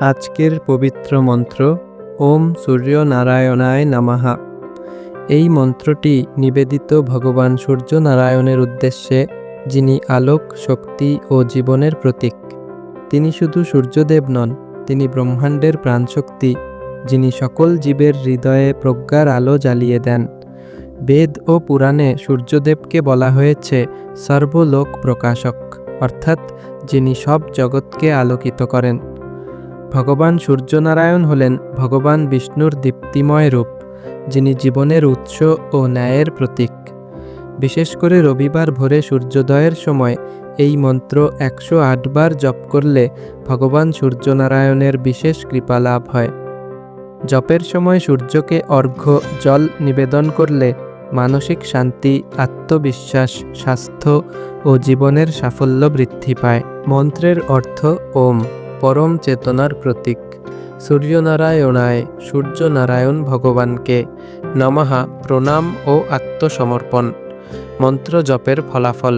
আজকের পবিত্র মন্ত্র, ওম সূর্য নারায়ণায় নামাহা এই মন্ত্রটি নিবেদিত ভগবান সূর্য নারায়ণের উদ্দেশ্যে, যিনি আলোক, শক্তি ও জীবনের প্রতীক। তিনি শুধু সূর্যদেব নন, তিনি ব্রহ্মাণ্ডের প্রাণশক্তি, যিনি সকল জীবের হৃদয়ে প্রজ্ঞার আলো জ্বালিয়ে দেন। বেদ ও পুরাণে সূর্যদেবকে বলা হয়েছে সর্বলোক প্রকাশক, অর্থাৎ যিনি সব জগৎকে আলোকিত করেন। ভগবান সূর্যনারায়ণ হলেন ভগবান বিষ্ণুর দীপ্তিময় রূপ, যিনি জীবনের উৎস ও ন্যায়ের প্রতীক। বিশেষ করে রবিবার ভোরে সূর্যোদয়ের সময় এই মন্ত্র একশো আটবার জপ করলে ভগবান সূর্যনারায়ণের বিশেষ কৃপা লাভ হয়। জপের সময় সূর্যকে অর্ঘ্য, জল নিবেদন করলে মানসিক শান্তি, আত্মবিশ্বাস, স্বাস্থ্য ও জীবনের সাফল্য বৃদ্ধি পায়। মন্ত্রের অর্থ ওম। পরম চেতনার প্রতীক। সূর্যনারায়ণায় সূর্যনারায়ণ ভগবানকে নমহা প্রণাম ও আত্মসমর্পণ। মন্ত্র জপের ফলাফল,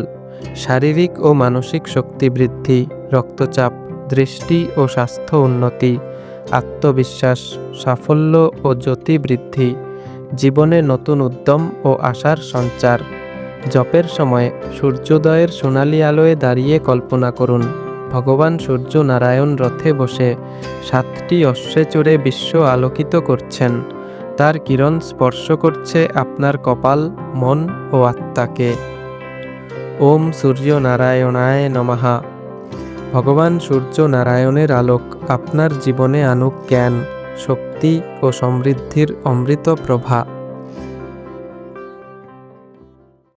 শারীরিক ও মানসিক শক্তি বৃদ্ধি, রক্তচাপ, দৃষ্টি ও স্বাস্থ্য উন্নতি, আত্মবিশ্বাস, সাফল্য ও জ্যোতি বৃদ্ধি, জীবনে নতুন উদ্যম ও আশার সঞ্চার। জপের সময় সূর্যোদয়ের সোনালি আলোয় দাঁড়িয়ে কল্পনা করুন। ভগবান সূর্য নারায়ণ রথে বসে সাতটি অশ্বে চড়ে বিশ্ব আলোকিত করছেন। তার কিরণ স্পর্শ করছে আপনার কপাল, মন ও আত্মাকে। ওম সূর্য নারায়ণায় নমহা ভগবান সূর্য নারায়ণের আলোক আপনার জীবনে আনুক জ্ঞান, শক্তি ও সমৃদ্ধির অমৃত প্রভা।